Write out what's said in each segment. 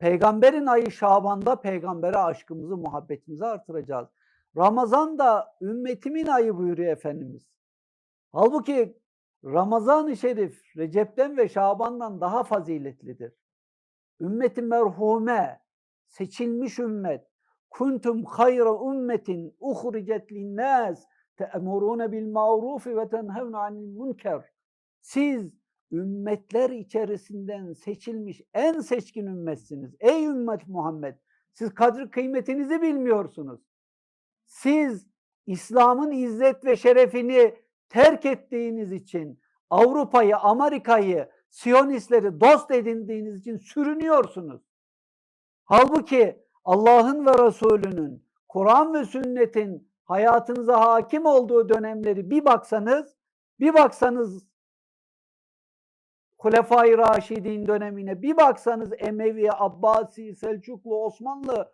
Peygamberin ayı Şaban'da peygambere aşkımızı, muhabbetimizi artıracağız. Ramazan da ümmetimin ayı buyuruyor Efendimiz. Halbuki Ramazan-ı Şerif Recep'ten ve Şaban'dan daha faziletlidir. Ümmeti merhume, seçilmiş ümmet. Kuntum hayra ümmetin uhricet linnâs te'emurûne bil ma'rufi ve tenhevne anil münker. Siz ümmetler içerisinden seçilmiş en seçkin ümmetsiniz. Ey ümmet Muhammed! Siz kadri kıymetinizi bilmiyorsunuz. Siz İslam'ın izzet ve şerefini terk ettiğiniz için Avrupa'yı, Amerika'yı, Siyonistleri dost edindiğiniz için sürünüyorsunuz. Halbuki Allah'ın ve Resulünün, Kur'an ve sünnetin hayatınıza hakim olduğu dönemleri bir baksanız, bir baksanız Hulefai Raşidin dönemine, bir baksanız Emevi, Abbasi, Selçuklu, Osmanlı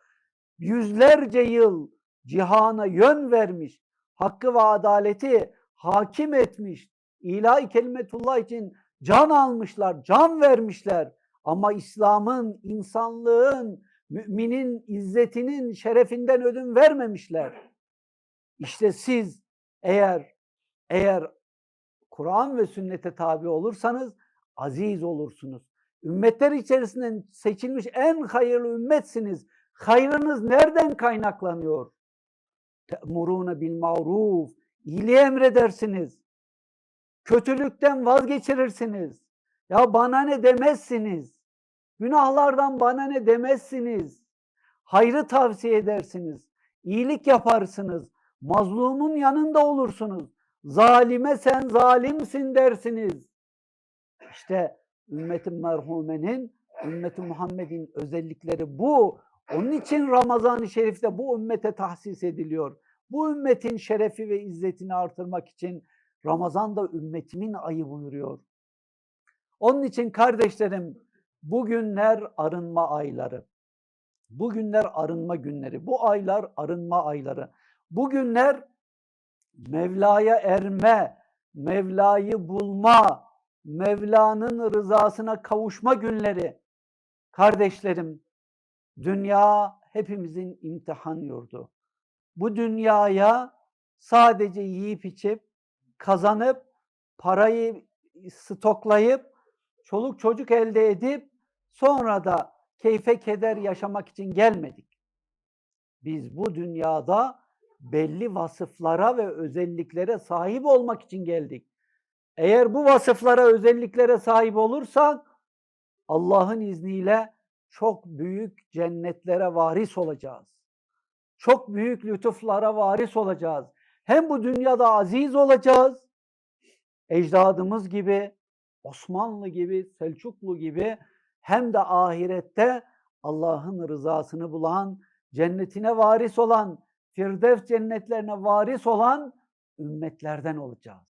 yüzlerce yıl cihana yön vermiş, hakkı ve adaleti hakim etmiş, ilahi kelimetullah için can almışlar, can vermişler. Ama İslam'ın, insanlığın, müminin izzetinin şerefinden ödün vermemişler. İşte siz eğer eğer Kur'an ve sünnete tabi olursanız aziz olursunuz. Ümmetler içerisinden seçilmiş en hayırlı ümmetsiniz. Hayrınız nereden kaynaklanıyor? Te'murûne bil ma'ruf. İyiliği emredersiniz. Kötülükten vazgeçirirsiniz. Ya bana ne demezsiniz. Günahlardan bana ne demezsiniz. Hayrı tavsiye edersiniz. İyilik yaparsınız. Mazlumun yanında olursunuz. Zalime sen zalimsin dersiniz. İşte ümmeti merhumenin, ümmeti Muhammed'in özellikleri bu. Onun için Ramazan-ı Şerif'te bu ümmete tahsis ediliyor. Bu ümmetin şerefi ve izzetini artırmak için Ramazan da ümmetimin ayı buyuruyor. Onun için kardeşlerim bugünler arınma ayları. Bugünler arınma günleri. Bu aylar arınma ayları. Bugünler Mevla'ya erme, Mevla'yı bulma, Mevla'nın rızasına kavuşma günleri. Kardeşlerim, dünya hepimizin imtihan yurdu. Bu dünyaya sadece yiyip içip, kazanıp, parayı stoklayıp, çoluk çocuk elde edip, sonra da keyfe keder yaşamak için gelmedik. Biz bu dünyada belli vasıflara ve özelliklere sahip olmak için geldik. Eğer bu vasıflara, özelliklere sahip olursak Allah'ın izniyle çok büyük cennetlere varis olacağız. Çok büyük lütuflara varis olacağız. Hem bu dünyada aziz olacağız, ecdadımız gibi, Osmanlı gibi, Selçuklu gibi hem de ahirette Allah'ın rızasını bulan, cennetine varis olan, Firdevs cennetlerine varis olan ümmetlerden olacağız.